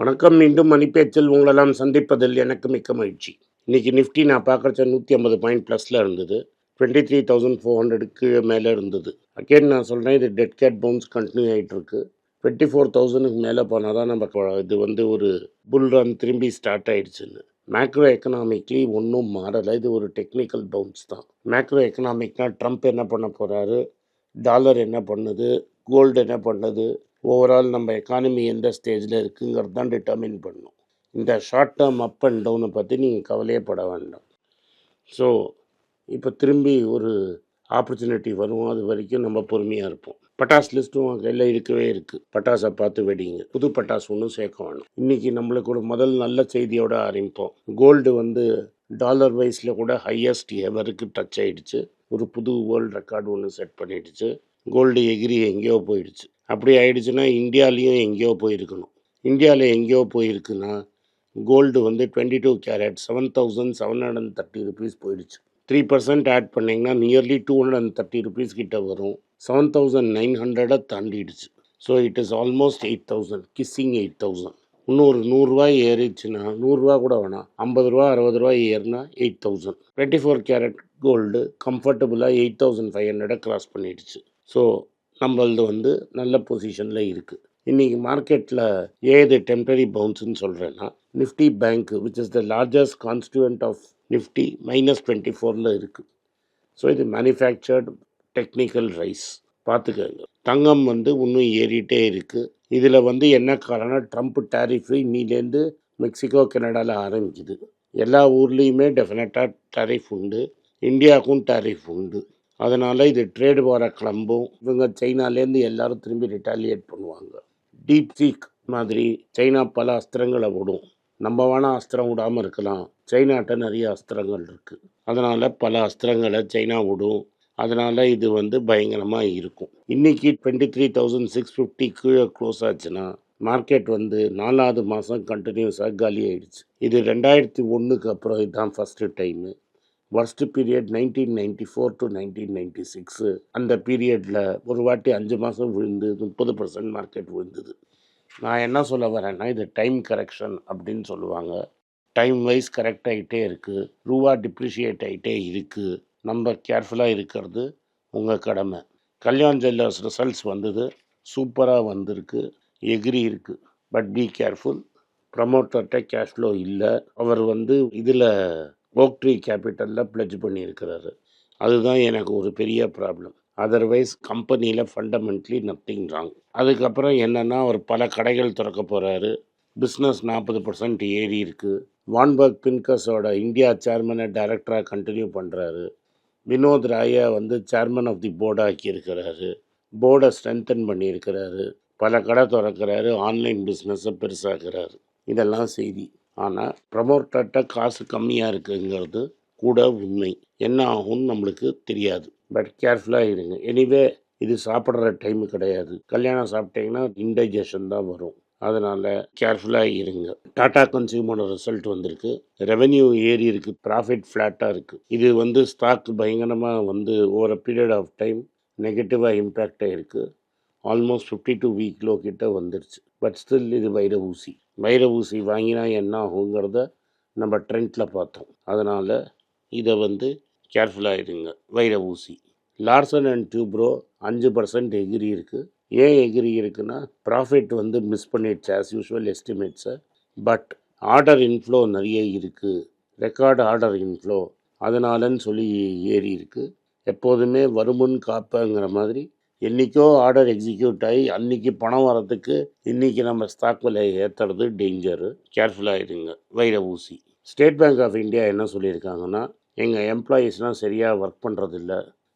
வணக்கம் மீண்டும் மணிப்பேச்சில் உங்களெல்லாம் சந்திப்பதில் எனக்கு மிக்க மகிழ்ச்சி. இன்னைக்கு நிஃப்டி நான் பார்க்குறச்ச நூற்றி ஐம்பது பாயிண்ட் ப்ளஸில் இருந்தது. டுவெண்ட்டி த்ரீ தௌசண்ட் ஃபோர் ஹண்ட்ரடுக்கு மேலே இருந்தது. அகேன் நான் சொல்கிறேன் இது டெட் கேட் பவுன்ஸ் கண்டினியூ ஆகிட்டு இருக்கு டுவெண்ட்டி ஃபோர் தௌசண்ட்க்கு மேலே போனால் தான் நம்ம இது வந்து ஒரு புல் ரன் திரும்பி ஸ்டார்ட் ஆகிடுச்சுன்னு மேக்ரோ எக்கனாமிக்லி ஒன்றும் மாறலை. இது ஒரு டெக்னிக்கல் பவுன்ஸ் தான். மேக்ரோ எக்கனாமிக்னால் ட்ரம்ப் என்ன பண்ண போகிறாரு டாலர் என்ன பண்ணுது? கோல்டு என்ன பண்ணுது? ஓவரால் நம்ம எக்கானமி எந்த ஸ்டேஜில் இருக்குங்கிறது தான் டிட்டர்மின் பண்ணும். இந்த ஷார்ட் டேர்ம் அப் அண்ட் டவுனை பற்றி நீங்கள் கவலையே பட வேண்டாம். ஸோ இப்போ திரும்பி ஒரு ஆப்பர்ச்சுனிட்டி வரும் அது வரைக்கும் நம்ம பொறுமையாக இருப்போம். பட்டாஸ் லிஸ்ட்டும் கையில் இருக்கவே இருக்குது பட்டாசை பார்த்து வெடிங்க. புது பட்டாசு ஒன்றும் சேர்க்க வேணும். இன்றைக்கி நம்மளுக்கு ஒரு முதல் நல்ல செய்தியோடு ஆரம்பிப்போம். கோல்டு வந்து டாலர் வைஸில் கூட ஹையஸ்ட் எவருக்கு டச் ஆகிடுச்சு ஒரு புது வேர்ல்டு ரெக்கார்டு ஒன்று செட் பண்ணிடுச்சு. கோல்டு எகிரி எங்கேயோ போயிடுச்சு. அப்படி ஆயிடுச்சுன்னா இந்தியாலேயும் எங்கேயோ போயிருக்கணும். இந்தியாவில் எங்கேயோ போயிருக்குன்னா கோல்டு வந்து twenty two carat seven thousand seven hundred and thirty rupees போயிடுச்சு. த்ரீ பர்சன்ட் ஆட் பண்ணிங்கன்னா nearly two hundred and thirty rupees கிட்ட வரும். செவன் தௌசண்ட் நைன் ஹண்ட்ரடை தாண்டிடுச்சு. So it is almost eight thousand kissing eight thousand இன்னொரு நூறுரூவா ஏறிச்சுன்னா நூறுரூவா கூட வேணாம். ஐம்பது ரூபா அறுபது ரூபா ஏறினா eight thousand twenty four carat gold கம்ஃபர்டபுளாக எயிட் தௌசண்ட் ஃபைவ் ஹண்ட்ரடை கிராஸ் பண்ணிடுச்சு. ஸோ நம்மளது வந்து நல்ல பொசிஷனில் இருக்குது இன்றைக்கி மார்க்கெட்டில் ஏது டெம்பரரி பவுன்ஸ்னு சொல்கிறேன்னா Nifty bank which is the largest constituent of Nifty minus twenty ஃபோரில் இருக்குது ஸோ இது மேனுஃபேக்சர்டு டெக்னிக்கல் ரைஸ் பார்த்துக்கோங்க தங்கம் வந்து இன்னும் ஏறிட்டே இருக்குது இதில் வந்து என்ன காரணம் ட்ரம்ப் டேரிஃப் இன்னிலேருந்து மெக்சிகோ கனடாவில் ஆரம்பிக்குது. எல்லா ஊர்லேயுமே டெஃபினட்டாக டேரிஃப் உண்டு. இந்தியாவுக்கும் டேரிஃப் உண்டு. அதனால் இது ட்ரேடு வார கிளம்பும். இவங்க சைனாலேருந்து எல்லாரும் திரும்பி ரிட்டாலியேட் பண்ணுவாங்க. டீப் சீக் மாதிரி சைனா பல அஸ்திரங்களை விடும். நம்ம வேணா அஸ்திரம் விடாமல் இருக்கலாம். சைனாட்ட நிறைய அஸ்திரங்கள் இருக்குது அதனால் பல அஸ்திரங்களை சைனா விடும். அதனால் இது வந்து பயங்கரமாக இருக்கும். இன்றைக்கி twenty three thousand six fifty கீழே க்ளோஸ் ஆச்சுன்னா மார்க்கெட் வந்து நாலாவது மாதம் கண்டினியூஸாக காலி ஆயிடுச்சு. இது ரெண்டாயிரத்தி ஒன்றுக்கு அப்புறம் இதுதான் first time worst period nineteen ninety four to nineteen ninety six அந்த பீரியடில் ஒரு வாட்டி அஞ்சு மாதம் விழுந்து முப்பது பர்சன்ட் மார்க்கெட் விழுந்தது. நான் என்ன சொல்ல வரேன்னா இது டைம் கரெக்ஷன் அப்படின்னு சொல்லுவாங்க. டைம் வைஸ் கரெக்ட் ஆகிட்டே இருக்குது ரூபா டிப்ரிஷியேட் ஆகிட்டே இருக்குது நம்ம கேர்ஃபுல்லாக இருக்கிறது உங்கள் கடமை. கல்யாண் ஜுவல்லர்ஸ் ரிசல்ட்ஸ் வந்தது. சூப்பராக வந்திருக்கு. எகிரி இருக்குது பட் பி கேர்ஃபுல் ப்ரமோட்டர்கிட்ட கேஷ் ஃப்ளோ இல்லை. அவர் வந்து இதில் ஓக்ட்ரி கேபிட்டலில் பிளட்ஜ் பண்ணியிருக்கிறாரு. அதுதான் எனக்கு ஒரு பெரிய ப்ராப்ளம் அதர்வைஸ் கம்பெனியில் ஃபண்டமெண்ட்லி நத்திங் ராங் அதுக்கப்புறம் என்னென்னா அவர் பல கடைகள் திறக்க போகிறாரு பிஸ்னஸ் நாற்பது பர்சன்ட் ஏறி இருக்குது வான்பர்க் பின்கஸோட இந்தியா சேர்மனை டைரக்டராக கண்டினியூ பண்ணுறாரு வினோத் ராயை வந்து சேர்மன் ஆஃப் தி போர்டு ஆக்கியிருக்கிறாரு. போர்டை ஸ்ட்ரென்தன் பண்ணியிருக்கிறாரு. பல கடை திறக்கிறாரு. ஆன்லைன் பிஸ்னஸை பெருசாக்குறாரு. இதெல்லாம் செய்தி. ஆனால் ப்ரமோட்டர்கிட்ட காசு கம்மியாக இருக்குங்கிறது கூட உண்மை. என்ன ஆகும்னு நம்மளுக்கு தெரியாது. பட் கேர்ஃபுல்லாக இருங்க. எனிவே இது சாப்பிட்ற டைம் கிடையாது. கல்யாணம் சாப்பிட்டீங்கன்னா இன்டைஜஷன் தான் வரும். அதனால் கேர்ஃபுல்லாக இருங்க. டாடா கன்சியூமரோட ரிசல்ட் வந்திருக்கு. ரெவென்யூ ஏறி இருக்குது ப்ராஃபிட் ஃப்ளாட்டாக இருக்குது இது வந்து ஸ்டாக் பயங்கரமாக வந்து ஓவர் பீரியட் ஆஃப் டைம் நெகட்டிவாக இம்பேக்ட் ஆகிருக்கு almost fifty two week low கிட்ட வந்துருச்சு. பட் ஸ்டில் இது வைர ஊசி. வைர ஊசி வாங்கினா என்ன ஆகுங்கிறத நம்ம ட்ரெண்டில் பார்த்தோம். அதனால் இதை வந்து கேர்ஃபுல்லாக இருங்க வைர ஊசி. லார்சன் அண்ட் டியூப்ரோ அஞ்சு பர்சன்ட் எகிரி இருக்குது ஏன் எகிரி இருக்குன்னா ப்ராஃபிட் வந்து மிஸ் பண்ணிடுச்சு ஆஸ் யூஷுவல் எஸ்டிமேட்ஸை பட் ஆர்டர் இன்ஃப்ளோ நிறைய இருக்குது ரெக்கார்டு ஆர்டர் இன்ஃப்ளோ அதனாலன்னு சொல்லி ஏறி இருக்குது எப்போதுமே வருமுன் காப்பங்கிற மாதிரி என்றைக்கோ ஆர்டர் எக்ஸிக்யூட் ஆகி அன்னைக்கு பணம் வரதுக்கு இன்றைக்கி நம்ம ஸ்டாக் விலையை ஏற்றுறது டேஞ்சரு கேர்ஃபுல்லாக இருங்க. வைர ஊசி. ஸ்டேட் பேங்க் ஆஃப் இந்தியா என்ன சொல்லியிருக்காங்கன்னா எங்கள் எம்ப்ளாயீஸ்லாம் சரியாக ஒர்க் பண்ணுறதில்ல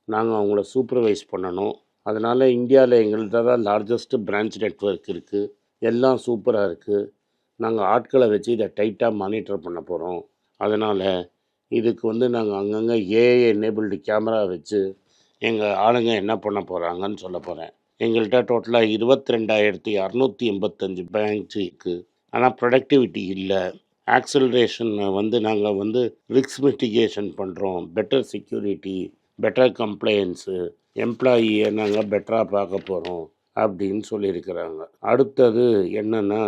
நாங்கள் அவங்கள சூப்பர்வைஸ் பண்ணணும். அதனால் இந்தியாவில் எங்கள்கிட்ட தான் லார்ஜஸ்ட் பிரான்ச் நெட்வொர்க் இருக்குது எல்லாம் சூப்பராக இருக்குது நாங்கள் ஆட்களை வச்சு இதை டைட்டாக மானிட்டர் பண்ண போகிறோம் அதனால் இதுக்கு வந்து நாங்கள் அங்கங்கே ஏஐ எனேபிள்டு கேமரா வச்சு எங்கள் ஆளுங்க என்ன பண்ண போகிறாங்கன்னு சொல்ல போகிறேன் எங்கள்கிட்ட டோட்டலாக இருபத்தி ரெண்டாயிரத்தி அறநூற்றி எண்பத்தஞ்சு பேங்க்ஸ் இருக்குது ஆனால் ப்ரொடக்டிவிட்டி இல்லை. ஆக்சலரேஷன் வந்து நாங்கள் வந்து ரிக்ஸ் மிட்டிகேஷன் பண்ணுறோம் பெட்டர் செக்யூரிட்டி பெட்டர் கம்ப்ளைன்ஸு எம்ப்ளாயியை நாங்கள் பெட்டராக பார்க்க போகிறோம் அப்படின்னு சொல்லியிருக்கிறாங்க. அடுத்தது என்னென்னா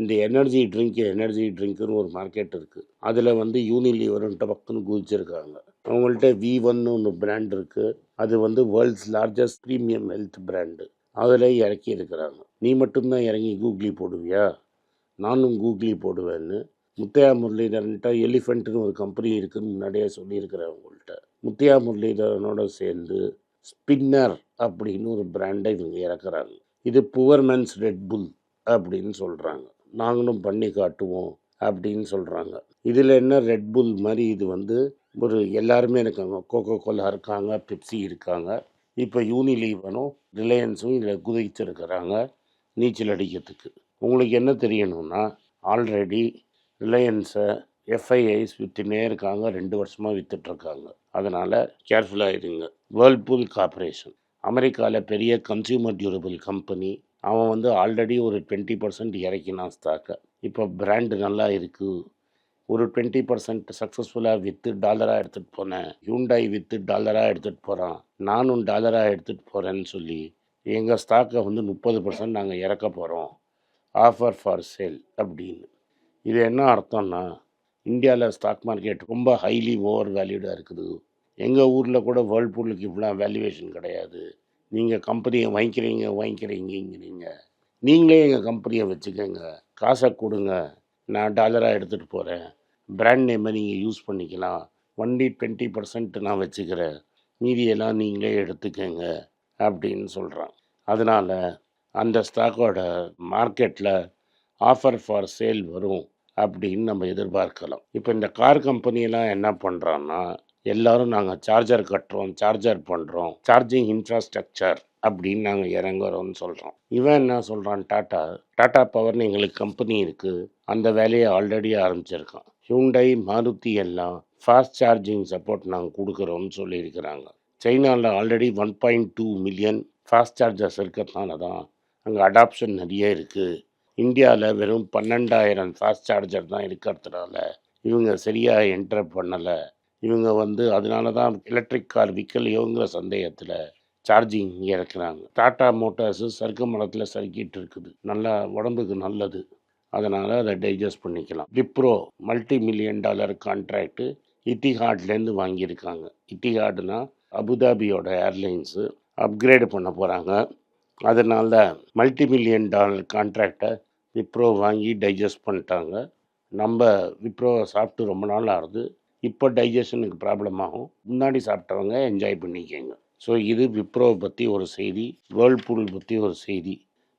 இந்த எனர்ஜி ட்ரிங்க் எனர்ஜி ட்ரிங்க்குன்னு ஒரு மார்க்கெட் இருக்குது அதில் வந்து யூனிலீவரும் டபக்குன்னு குதிச்சிருக்காங்க அவங்கள்ட்ட வி ஒன்னு ஒன்று பிராண்ட் இருக்குது அது வந்து world's largest premium health brand அதில் இறக்கி இருக்கிறாங்க. நீ மட்டும்தான் இறங்கி கூகுளி போடுவியா? நானும் கூகுளி போடுவேன்னு. முத்தையா முரளிதரன்ட்ட எலிஃபெண்ட்டுன்னு ஒரு கம்பெனி இருக்குன்னு முன்னாடியே சொல்லியிருக்கிறேன் அவங்கள்ட்ட முத்தையா முரளிதரனோட சேர்ந்து ஸ்பின்னர் அப்படின்னு ஒரு பிராண்டை இவங்க இறக்குறாங்க. இது புவர்மென்ஸ் ரெட் புல் அப்படின்னு சொல்கிறாங்க நாங்களும் பண்ணி காட்டுவோம் அப்படின்னு சொல்கிறாங்க இதில் என்ன ரெட் புல் மாதிரி இது வந்து ஒரு எல்லாருமே இருக்காங்க கோகோ கோலா இருக்காங்க பெப்சி இருக்காங்க. இப்போ யூனிலீவனும் ரிலையன்ஸும் இதில் குதிச்சிருக்கிறாங்க நீச்சல் அடிக்கிறதுக்கு. உங்களுக்கு என்ன தெரியணும்னா ஆல்ரெடி ரிலையன்ஸை எஃப்ஐஐஸ் விற்றுனே இருக்காங்க ரெண்டு வருஷமாக விற்றுட்ருக்காங்க அதனால் கேர்ஃபுல்லாக இருங்க. வேர்ல்பூல் கார்ப்பரேஷன் அமெரிக்காவில் பெரிய கன்சியூமர் டியூரபிள் கம்பெனி அவன் வந்து ஆல்ரெடி ஒரு டுவெண்ட்டி பர்சன்ட் இறக்கினான் ஸ்டாக்கை இப்போ பிராண்டு நல்லா இருக்குது ஒரு டுவெண்ட்டி பர்சன்ட் சக்ஸஸ்ஃபுல்லாக விற்று டாலராக எடுத்துகிட்டு போனேன். ஹியூண்டாய் விற்று டாலராக எடுத்துகிட்டு போகிறான் நானும் டாலராக எடுத்துகிட்டு போகிறேன்னு சொல்லி எங்கள் ஸ்டாக்கை வந்து முப்பது பர்சன்ட் நாங்கள் இறக்க போகிறோம் ஆஃபர் ஃபார் சேல் அப்படின்னு. இது என்ன அர்த்தம்னா இந்தியாவில் ஸ்டாக் மார்க்கெட் ரொம்ப ஹைலி ஓவர் வேல்யூடாக இருக்குது. எங்கள் ஊரில் கூட வேர்ல்பூலுக்கு இவ்வளோ வேல்யூவேஷன் கிடையாது. நீங்கள் கம்பெனியை வாங்கிக்கிறீங்க வாங்கிக்கிறீங்கிறீங்க நீங்களே எங்கள் கம்பெனியை வச்சுக்கோங்க. காசை கொடுங்க. நான் டாலராக எடுத்துகிட்டு போகிறேன் பிராண்ட் நேமை நீங்கள் யூஸ் பண்ணிக்கலாம். ஒன்லி டுவெண்ட்டி பர்சன்ட் நான் வச்சுக்கிறேன் மீதியெல்லாம் நீங்களே எடுத்துக்கங்க அப்படின்னு சொல்கிறான் அதனால் அந்த ஸ்டாக்கோட மார்க்கெட்டில் ஆஃபர் ஃபார் சேல் வரும் அப்படின்னு நம்ம எதிர்பார்க்கலாம். இப்போ இந்த கார் கம்பெனியெல்லாம் என்ன பண்ணுறான்னா எல்லாரும் நாங்கள் சார்ஜர் கட்டுறோம் சார்ஜர் பண்ணுறோம் சார்ஜிங் இன்ஃப்ராஸ்ட்ரக்சர் அப்படின்னு நாங்கள் இறங்குறோம்னு சொல்கிறோம் இவன் என்ன சொல்கிறான் டாட்டா டாட்டா பவர்னு எங்களுக்கு கம்பெனி இருக்குது அந்த வேலையை ஆல்ரெடி ஆரம்பிச்சிருக்கான். ஹியூண்டை மாருதி எல்லாம் ஃபாஸ்ட் சார்ஜிங் சப்போர்ட் நாங்கள் கொடுக்குறோம்னு சொல்லியிருக்கிறாங்க. சைனாவில் already one point two million fast chargers இருக்கிறதுனால தான் அங்கே அடாப்ஷன் நிறைய இருக்குது இந்தியாவில் வெறும் பன்னெண்டாயிரம் ஃபாஸ்ட் சார்ஜர் தான் இருக்கிறதுனால இவங்க சரியாக என்டர் பண்ணலை. இவங்க வந்து அதனால தான் எலக்ட்ரிக் கார் விற்கலையோங்கிற சந்தேகத்தில் சார்ஜிங் இறக்குறாங்க. டாடா மோட்டார்ஸு சறுக்கு மலத்தில் சறுக்கிட்டு இருக்குது. நல்லா உடம்புக்கு நல்லது. அதனால் அதை டைஜஸ்ட் பண்ணிக்கலாம். Wipro multi million dollar contract இட்டிஹாட்லேருந்து வாங்கியிருக்காங்க. இட்டிஹாடுனா அபுதாபியோட ஏர்லைன்ஸு அப்கிரேடு பண்ண போகிறாங்க அதனால் மல்டி மில்லியன் டாலர் கான்ட்ராக்டை விப்ரோ வாங்கி டைஜஸ்ட் பண்ணிட்டாங்க. நம்ம விப்ரோவை சாப்பிட்டு ரொம்ப நாள் ஆகுது. இப்போ டைஜஷனுக்கு ப்ராப்ளம் ஆகும். முன்னாடி சாப்பிட்டவங்க என்ஜாய் பண்ணிக்கங்க. ஸோ இது விப்ரோவை பற்றி ஒரு செய்தி வேர்ல்பூல் பற்றி ஒரு செய்தி.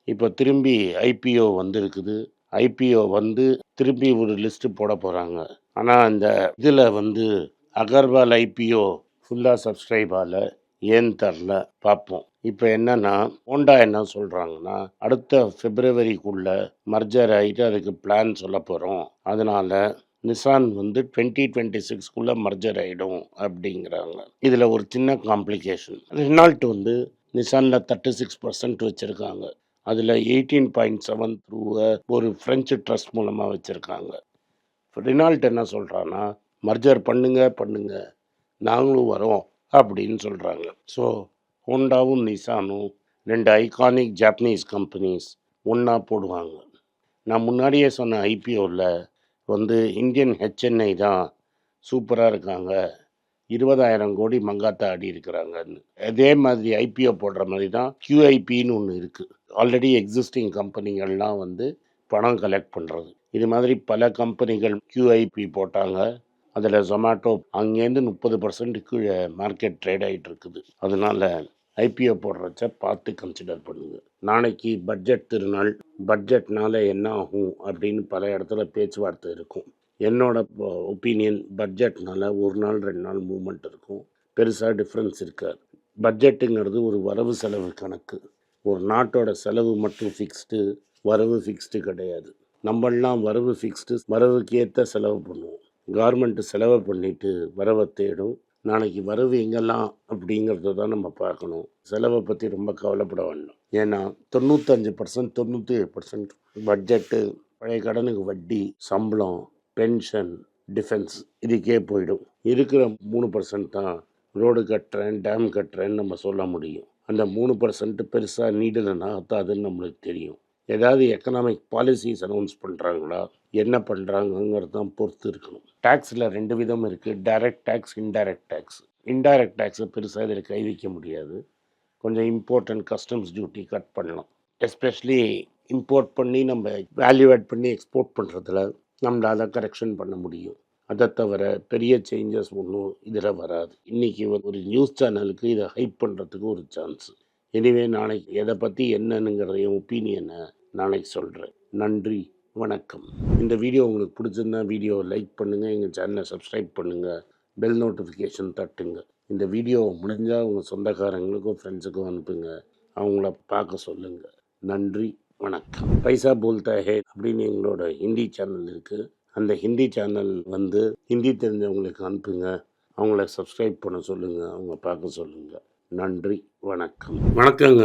இப்போ திரும்பி ஐபிஓ வந்திருக்குது. ஐபிஓ வந்து திரும்பி ஒரு லிஸ்ட்டு போட போகிறாங்க ஆனால் அந்த இதில் வந்து அகர்வால் ஐபிஓ ஃபுல்லாக சப்ஸ்கிரைப் ஆகல ஏன் தரல. பார்ப்போம் இப்போ என்னன்னா ஹோண்டா என்ன சொல்கிறாங்கன்னா அடுத்த பிப்ரவரிக்குள்ளே மர்ஜர் ஆகிட்டு அதுக்கு பிளான் சொல்ல போகிறோம் அதனால் நிசான் வந்து டுவெண்ட்டி டுவெண்ட்டி சிக்ஸ்க்குள்ளே மர்ஜர் ஆகிடும் அப்படிங்கிறாங்க. இதில் ஒரு சின்ன காம்ப்ளிகேஷன் ரெனால்ட் வந்து நிசானில் தேர்ட்டி சிக்ஸ் பர்சன்ட் வச்சுருக்காங்க. அதில் எயிட்டீன் பாயிண்ட் செவன் த்ரூ ஒரு ஃப்ரெஞ்சு ட்ரஸ்ட் மூலமாக வச்சுருக்காங்க. ரினால்ட் என்ன சொல்கிறான்னா மர்ஜர் பண்ணுங்க பண்ணுங்க. நாங்களும் வரோம் அப்படின்னு சொல்கிறாங்க ஸோ ஹோண்டாவும் நிசானும் ரெண்டு ஐகானிக் ஜாப்பனீஸ் கம்பெனிஸ் ஒன்றா போடுவாங்க. நான் முன்னாடியே சொன்ன ஐபிஓவில் வந்து இந்தியன் ஹெச்என்ஐ தான் சூப்பராக இருக்காங்க. இருபதாயிரம் கோடி மங்காத்தா ஆடி இருக்கிறாங்கன்னு. அதே மாதிரி ஐபிஓ போடுற மாதிரி தான் கியூஐபின்னு ஒன்று இருக்குது ஆல்ரெடி எக்ஸிஸ்டிங் கம்பெனிகள்லாம் வந்து பணம் கலெக்ட் பண்ணுறது இது மாதிரி பல கம்பெனிகள் கியூஐபி போட்டாங்க. அதில் ஜொமேட்டோ அங்கேருந்து முப்பது பர்சன்ட் கீழே மார்க்கெட் ட்ரேட் ஆகிட்டு இருக்குது. அதனால ஐபிஓ போடுறச்ச பார்த்து கன்சிடர் பண்ணுங்க. நாளைக்கு பட்ஜெட் திருநாள் பட்ஜெட்னால என்ன ஆகும் அப்படின்னு பல இடத்துல பேச்சுவார்த்தை இருக்கும். என்னோட ஒப்பீனியன் பட்ஜெட்னால ஒரு நாள் ரெண்டு நாள் மூமெண்ட் இருக்கும். பெருசாக டிஃப்ரென்ஸ் இருக்காது. பட்ஜெட்டுங்கிறது ஒரு வரவு செலவு கணக்கு. ஒரு நாட்டோட செலவு மட்டும் ஃபிக்ஸ்டு வரவு ஃபிக்ஸ்டு கிடையாது. நம்மளாம் வரவு ஃபிக்ஸ்டு வரவுக்கு ஏற்ற செலவு பண்ணுவோம். கவர்மெண்ட்டு செலவு பண்ணிவிட்டு வரவை தேடும். நாளைக்கு வரவு எங்கெல்லாம் அப்படிங்கிறத தான் நம்ம பார்க்கணும். செலவை பற்றி ரொம்ப கவலைப்பட வேண்டும். ஏன்னா தொண்ணூத்தஞ்சு பர்சன்ட் தொண்ணூற்றி ஏழு பர்சன்ட் பட்ஜெட்டு பழைய கடனுக்கு வட்டி சம்பளம் பென்ஷன் டிஃபென்ஸ் இதுக்கே போயிடும். இருக்கிற மூணு பர்சன்ட் தான் ரோடு கட்டுறேன் டேம் கட்டுறேன்னு நம்ம சொல்ல முடியும். அந்த மூணு பர்சன்ட் பெருசாக நீடலைன்னா அதுன்னு நம்மளுக்கு தெரியும். ஏதாவது எக்கனாமிக் பாலிசிஸ் அனௌன்ஸ் பண்ணுறாங்களா என்ன பண்ணுறாங்கங்கிறது தான் பொறுத்து இருக்கணும். டேக்ஸில் ரெண்டு விதம் இருக்குது direct tax indirect tax indirect டேக்ஸை பெருசாக இதில் கை வைக்க முடியாது. கொஞ்சம் import and customs duty cut பண்ணலாம். எஸ்பெஷலி இம்போர்ட் பண்ணி நம்ம வேல்யூ ஆட் பண்ணி எக்ஸ்போர்ட் பண்ணுறதுல நம்மளால் கரெக்ஷன் பண்ண முடியும். அதை தவிர பெரிய சேஞ்சஸ் ஒன்றும் இதில் வராது. இன்றைக்கி ஒரு நியூஸ் சேனலுக்கு இதை ஹைப் பண்ணுறதுக்கு ஒரு சான்ஸ் எனிவே நாளைக்கு எதை பற்றி என்னன்னுங்கிற என் ஒப்பீனியனை நாளை சொல்கிறேன் நன்றி வணக்கம். இந்த வீடியோ உங்களுக்கு பிடிச்சிருந்தா வீடியோ லைக் பண்ணுங்கள் எங்கள் சேனலை சப்ஸ்கிரைப் பண்ணுங்கள் பெல் நோட்டிஃபிகேஷன் தட்டுங்க. இந்த வீடியோ முடிஞ்சால் உங்கள் சொந்தக்காரங்களுக்கும் ஃப்ரெண்ட்ஸுக்கும் அனுப்புங்க. அவங்கள பார்க்க சொல்லுங்கள் நன்றி வணக்கம். பைசா போல்தா ஹே அப்படின்னு எங்களோட ஹிந்தி சேனல் இருக்குது அந்த ஹிந்தி சேனல் வந்து ஹிந்தி தெரிஞ்சவங்களுக்கு அனுப்புங்க. அவங்கள சப்ஸ்கிரைப் பண்ண சொல்லுங்கள் அவங்க பார்க்க சொல்லுங்கள் நன்றி வணக்கம். வணக்கங்க.